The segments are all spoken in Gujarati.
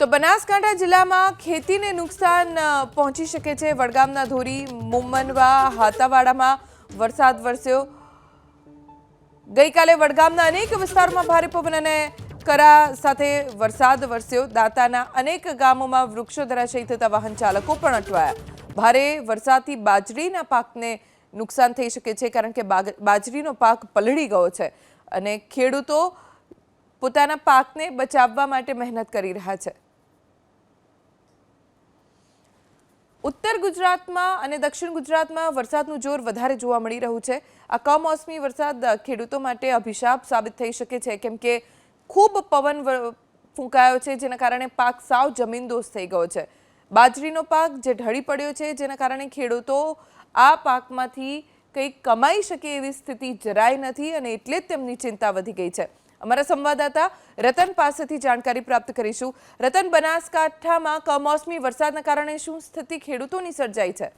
તો બનાસકાંઠા જિલ્લામાં ખેતીને નુકસાન પહોંચી શકે છે. વડગામના ધોરી, મુમનવા, હાતાવાડામાં વરસાદ વરસ્યો. ગઈકાલે વડગામના અનેક વિસ્તારોમાં ભારે પવન અને કરા સાથે વરસાદ વરસ્યો. દાંતાના અનેક ગામોમાં વૃક્ષો ધરાશયી થતા વાહન ચાલકો પણ અટવાયા. ભારે વરસાદથી બાજરીના પાકને નુકસાન થઈ શકે છે, કારણ કે બાજરીનો પાક પલળી ગયો છે અને ખેડૂતો પોતાના પાકને બચાવવા માટે મહેનત કરી રહ્યા છે. ઉત્તર ગુજરાતમાં અને દક્ષિણ ગુજરાતમાં વરસાદનું જોર વધારે જોવા મળી રહ્યું છે. આ કમોસમી વરસાદ ખેડૂતો માટે અભિશાપ સાબિત થઈ શકે છે, કેમ કે ખૂબ પવન ફૂંકાયો છે, જેના કારણે પાક સાવ જમીનદોસ્ત થઈ ગયો છે. બાજરીનો પાક જે ઢળી પડ્યો છે, જેના કારણે ખેડૂતો આ પાકમાંથી કંઈક કમાઈ શકે એવી સ્થિતિ જરાય નથી અને એટલે જ તેમની ચિંતા વધી ગઈ છે. અમારા સંવાદદાતા રતન પાસેથી જાણકારી પ્રાપ્ત કરીશું. રતન, બનાસકાંઠામાં કમોસમી વરસાદના કારણે શું સ્થિતિ ખેડૂતોની સર્જાઈ છે?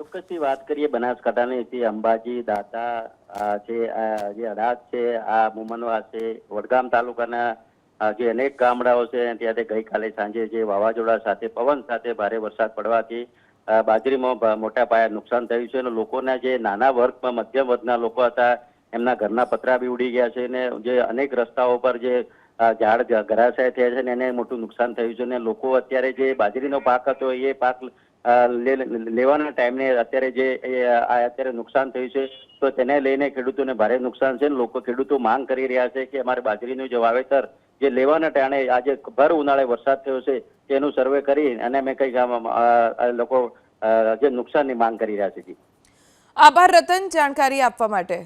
ચોક્કસથી વાત કરીએ બનાસકાંઠાની અંબાજી, દાતા છે જે અડાદ છે, આ મુમનવા છે, વડગામ તાલુકાના જે અનેક ગામડાઓ છે, ત્યાં ગઈકાલે સાંજે જે વાવાઝોડા સાથે, પવન સાથે ભારે વરસાદ પડવાથી બાજરીમાં મોટા પાયે નુકસાન થયું છે અને લોકોના જે નાના વર્ગમાં મધ્યમ વર્ગના લોકો હતા એમના ઘરના પતરા બી ઉડી ગયા છે ને જે અનેક રસ્તાઓ પર જે ઝાડ ઘરાશાય થયા છે ને એને મોટું નુકસાન થયું છે ને લોકો અત્યારે જે બાજરીનો પાક હતો એ પાક લેવાના ટાઈમને અત્યારે જે અત્યારે નુકસાન થયું છે તો તેને લઈને ખેડૂતોને ભારે નુકસાન છે લોકો ખેડૂતો માંગ કરી રહ્યા છે કે અમારે બાજરીનું જે વાવેતર જે લેવાના ટાણે આજે ભર ઉનાળે વરસાદ થયો છે તેનું સર્વે કરી અને અમે અ, લોકો જે નુકસાનની માંગ કરી રહ્યા છે. આભાર રતન જાણકારી આપવા માટે